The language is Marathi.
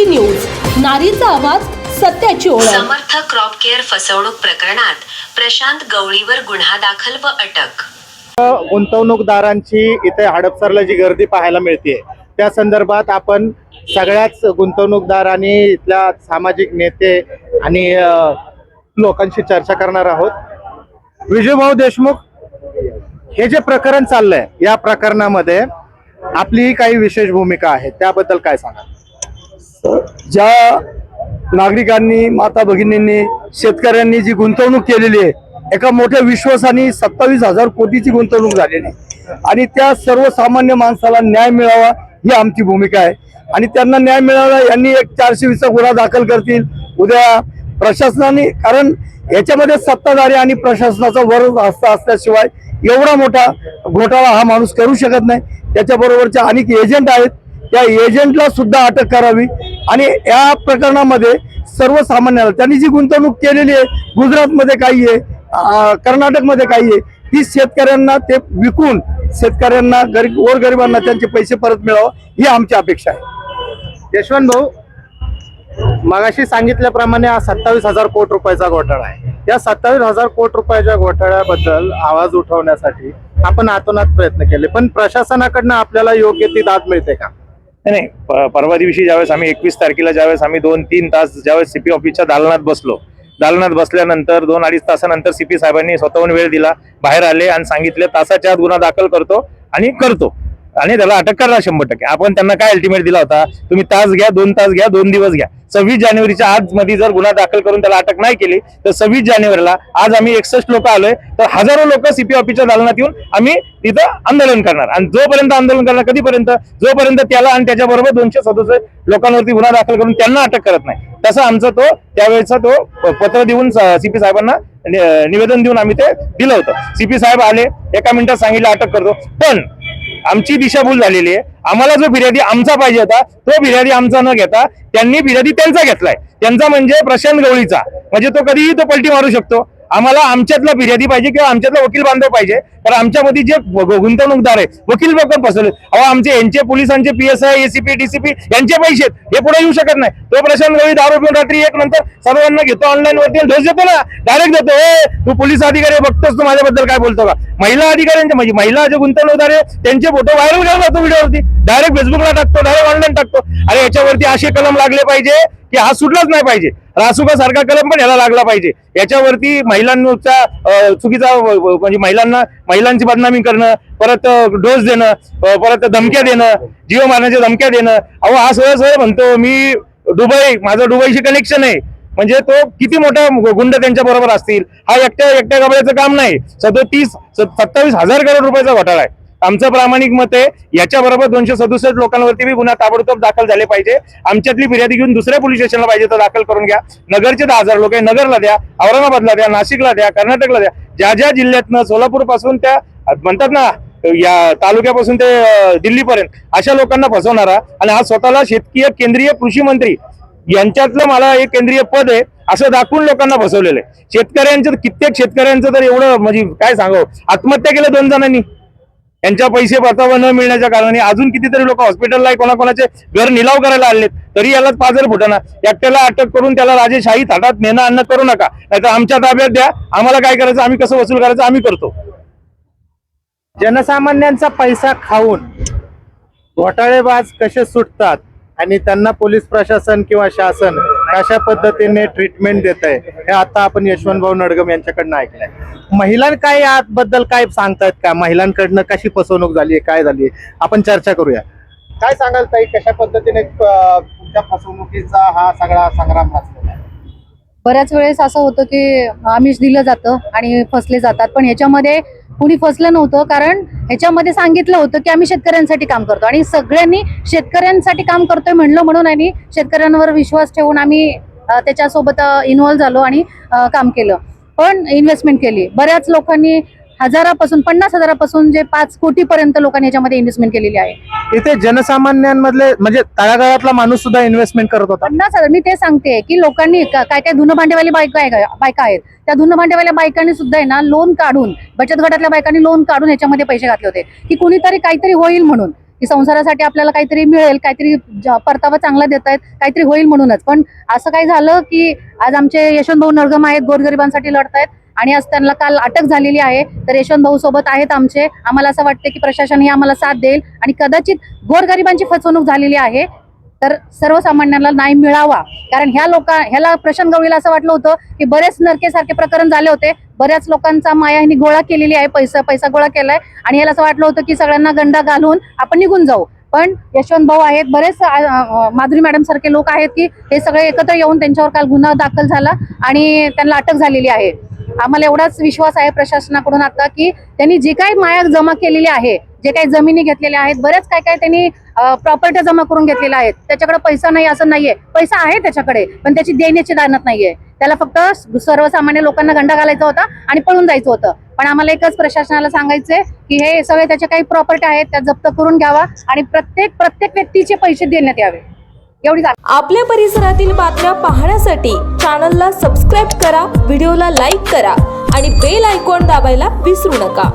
डी न्यूज नारीचा आवाज सत्याची ओळख. समर्थ क्रॉप केअर फसवणूक प्रकरणात प्रशांत गवळीवर गुन्हा दाखल व अटक. गुंतवणूकदारांची इथे हडपसरला जी गर्दी पाहायला मिळते त्या संदर्भात आपण सगळ्याच गुंतवणूकदार आणि इथल्या सामाजिक नेते आणि अ, लोकांशी चर्चा करणार आहोत. विजयभाऊ देशमुख हे जे प्रकरण चाललंय या प्रकरणामध्ये आपली काही विशेष भूमिका आहे त्याबद्दल काय सांगा ज्या नागरिकांनी माता भगिनींनी शेतकऱ्यांनी जी गुंतवणूक केलेली आहे एका मोठ्या विश्वासाने सत्तावीस हजार कोटीची गुंतवणूक झालेली आणि त्या सर्वसामान्य माणसाला न्याय मिळावा ही आमची भूमिका आहे. आणि त्यांना न्याय मिळावा यांनी एक चारशे वीसचा गुन्हा दाखल करतील. उद्या प्रशासनाने कारण याच्यामध्ये सत्ताधारी आणि प्रशासनाचा वर हस्त असल्याशिवाय एवढा मोठा घोटाळा हा माणूस करू शकत नाही. त्याच्याबरोबरचे अनेक एजंट आहेत. त्या एजंटला सुद्धा अटक करावी. आणि या प्रकरणामध्ये सर्वसामान्याला त्यांनी जी गुंतवणूक केलेली आहे गुजरातमध्ये काही आहे कर्नाटकमध्ये काही आहे ती शेतकऱ्यांना ते विकून शेतकऱ्यांना गरीब गोरगरिबांना त्यांचे पैसे परत मिळावं ही आमची अपेक्षा आहे. यशवंत भाऊ मगाशी सांगितल्याप्रमाणे हा सत्तावीस हजार कोटी रुपयाचा घोटाळा आहे. या सत्तावीस हजार कोटी रुपयाच्या घोटाळ्याबद्दल आवाज उठवण्यासाठी आपण आतोनात प्रयत्न केले. पण प्रशासनाकडनं आपल्याला योग्य ती दाद मिळते का? नाही नाही परवा दिवशी ज्यावेळेस आम्ही एकवीस तारखेला ज्यावेळेस आम्ही दोन तीन तास ज्यावेळेस सीपी ऑफिसच्या दालनात बसलो दालनात बसल्यानंतर दोन अडीच तासानंतर सीपी साहेबांनी स्वतःहून वेळ दिला बाहेर आले आणि सांगितले तासाच्या आत गुन्हा दाखल करतो आणि करतो. आणि त्याला अटक करणार शंभर टक्के. आपण त्यांना काय अल्टिमेट दिला होता? तुम्ही तास घ्या दोन तास घ्या दोन दिवस घ्या. सव्वीस जानेवारीच्या आज मध्ये जर गुन्हा दाखल करून त्याला अटक नाही केली तर सव्वीस जानेवारीला आज आम्ही एकसष्ट लोक आलोय तर हजारो लोक सीपी ऑफिसच्या दालनात येऊन आम्ही तिथं आंदोलन करणार. आणि जोपर्यंत आंदोलन करणार कधीपर्यंत? जोपर्यंत त्याला आणि त्याच्याबरोबर दोनशे सदस्य लोकांवरती गुन्हा दाखल करून त्यांना अटक करत नाही. तसा आमचा तो त्यावेळेचा तो पत्र देऊन सीपी साहेबांना निवेदन देऊन आम्ही ते दिलं होतं. सीपी साहेब आले एका मिनिटात सांगितलं अटक करतो. पण आमची दिशाभूल झालेली आहे. आम्हाला जो फिर्यादी आमचा पाहिजे होता तो फिर्यादी आमचा न घेता त्यांनी फिर्यादी त्यांचा घेतलाय. त्यांचा म्हणजे प्रशांत गवळीचा. म्हणजे तो कधीही तो पलटी मारू शकतो. आम्हाला आमच्यातला फिर्यादी पाहिजे किंवा आमच्यातला वकील बांधव पाहिजे. तर आमच्यामध्ये जे गुंतवणूकदार आहे वकील लोक फसवले अहो आमचे यांचे पोलिसांचे पीएसआय एसीपी डीसीपी यांचे पैसे आहेत. हे पुढे येऊ शकत नाही. तो प्रशांत गवळी दारू पिऊन रात्री एक नंतर सर्वांना घेतो ऑनलाईन वरती डोस देतो ना. डायरेक्ट देतो. ए तू पोलीस अधिकारी बघतोस तू माझ्याबद्दल काय बोलतो का? महिला अधिकाऱ्यांचे म्हणजे महिला जे गुंतवणूकदार आहे त्यांचे फोटो व्हायरल करत जातो व्हिडिओवरती. डायरेक्ट फेसबुकला टाकतो डायरेक्ट ऑनलाईन टाकतो. अरे याच्यावरती असे कलम लागले पाहिजे की हा सुटलाच नाही पाहिजे. रासुका सारखा कलम पण याला लागला पाहिजे. याच्यावरती महिलांचा चुकीचा म्हणजे महिलांना महिलांची बदनामी करणं परत डोस देणं परत धमक्या देणं जीव मारण्याच्या धमक्या देणं. अहो हा सगळं सगळं म्हणतो मी दुबई माझं दुबईशी कनेक्शन आहे. म्हणजे तो किती मोठा गुंड त्यांच्या बरोबर असतील. हा एकट्या एकट्या गबळ्याचं काम नाही. सदोतीस सत्तावीस हजार करोड रुपयाचा घोटाळा आहे. आमचं प्रामाणिक मत आहे याच्या बरोबर दोनशे सदुसष्ट लोकांवरती बी गुन्हा ताबडतोब दाखल झाले पाहिजे. आमच्यातली फिर्यादी घेऊन दुसऱ्या पोलीस स्टेशनला पाहिजे तर दाखल करून घ्या. नगरचे दहा हजार लोक आहे नगरला द्या औरंगाबादला द्या नाशिकला द्या कर्नाटकला द्या. ज्या ज्या जिल्ह्यातनं सोलापूरपासून त्या म्हणतात ना या तालुक्यापासून ते दिल्लीपर्यंत अशा लोकांना फसवणारा आणि हा स्वतःला शेतकीय केंद्रीय कृषी मंत्री यांच्यातलं मला एक केंद्रीय पद आहे असं दाखवून लोकांना फसवलेलं आहे. शेतकऱ्यांचं कित्येक शेतकऱ्यांचं तर एवढं म्हणजे काय सांगावं? आत्महत्या केलं दोन जणांनी. यांच्या पैसे परतावा न मिळण्याच्या कारणाने अजून कितीतरी लोक हॉस्पिटलला कोणाकोणाचे घर निलाव करायला आणलेत तरी याला पाजर फुटाना. एकट्याला अटक करून त्याला राजेशाही थाटात नेणं अन्न करू नका. नाहीतर आमच्या ताब्यात द्या आम्हाला काय करायचं आम्ही कसं वसूल करायचं आम्ही करतो. जनसामान्यांचा पैसा खाऊन घोटाळेबाज कसे सुटतात आणि त्यांना पोलीस प्रशासन किंवा शासन कशा पद्धतीने ट्रीटमेंट देत आहे. हे आता आपण यशवंत भाऊ नडगम यांच्याकडनं ऐकलंय. महिलां काय याबद्दल काय सांगतायत का? महिलांकडनं कशी फसवणूक झाली आहे? काय झाली आहे? आपण चर्चा करूया. काय सांगाल ताई कशा पद्धतीने तुमच्या फसवणुकीचा हा सगळा संग्राम आहे? बऱ्याच वेळेस असं होतं की आमिष दिलं जातं आणि फसले जातात. पण ह्याच्यामध्ये कुणी फसलं नव्हतं कारण ह्याच्यामध्ये सांगितलं होतं की आम्ही शेतकऱ्यांसाठी काम करतो. आणि सगळ्यांनी शेतकऱ्यांसाठी काम करतोय म्हणलं म्हणून आणि शेतकऱ्यांवर विश्वास ठेवून आम्ही त्याच्यासोबत इन्व्हॉल्व्ह झालो आणि काम केलं. पण इन्व्हेस्टमेंट केली. बऱ्याच लोकांनी हजारापासून पन्नास हजारापासून जे पाच कोटीपर्यंत लोकांनी याच्यामध्ये इन्व्हेस्टमेंट केलेली आहे. इथे जनसामान्यांमधले म्हणजे तळागाळातला माणूस सुद्धा इन्व्हेस्टमेंट करत होता. पन्नास हजार मी ते सांगते की लोकांनी का- काय काय धुणं भांडेवाली बायका आहे बायका आहेत. त्या धुणं भांडेवाल्या बायकांनी सुद्धा आहे ना लोन काढून बचत गटातल्या बायकांनी लोन काढून याच्यामध्ये पैसे घातले होते. की कुणीतरी काहीतरी होईल म्हणून की संसारासाठी आपल्याला काहीतरी मिळेल काहीतरी ज- परतावा चांगला देत आहेत काहीतरी होईल म्हणूनच. पण असं काय झालं की आज आमचे यशवंत भाऊ नरगम आहेत गोरगरिबांसाठी लढतायत. आणि आज त्यांना काल अटक झालेली आहे. तर यशवंत भाऊ सोबत आहेत आमचे. आम्हाला असं वाटतं की प्रशासन ही आम्हाला साथ देईल आणि कदाचित गोरगरिबांची फसवणूक झालेली आहे. तर सर्वसामान्यांना न्याय मिळावा. कारण ह्या लोका ह्याला प्रशांत गवळीला असं वाटलं होतं की बरेच नरकेसारखे प्रकरण झाले होते. बऱ्याच लोकांचा माया ह्यांनी गोळा केलेली आहे. पैसा पैसा गोळा केलाय. आणि याला असं वाटलं होतं की सगळ्यांना गंडा घालून आपण निघून जाऊ. पण यशवंत भाऊ आहेत. बरेच माधुरी मॅडम सारखे लोक आहेत की हे सगळे एकत्र येऊन त्यांच्यावर काल गुन्हा दाखल झाला आणि त्यांना अटक झालेली आहे. आम्हाला एवढाच विश्वास आहे प्रशासनाकडून आता की त्यांनी जी काही माया जमा केलेली आहे जे काही जमिनी घेतलेल्या आहेत बरेच काय काय त्यांनी प्रॉपर्टी जमा करून घेतलेल्या आहेत. त्याच्याकडे पैसा नाही असं नाहीये. पैसा आहे त्याच्याकडे पण त्याची देण्याची दानत नाहीये. त्याला फक्त सर्वसामान्य लोकांना गंडा घालायचा होता आणि पळून जायचं होतं. पण आम्हाला एकच प्रशासनाला सांगायचंय की हे सगळे त्याच्या काही प्रॉपर्टी आहेत त्या जप्त करून घ्यावा आणि प्रत्येक प्रत्येक व्यक्तीचे पैसे देण्यात यावे. एवढी आपल्या परिसरातील बातम्या पाहण्यासाठी चॅनलला सबस्क्राईब करा व्हिडिओला लाईक करा आणि बेल आयकॉन दाबायला विसरू नका.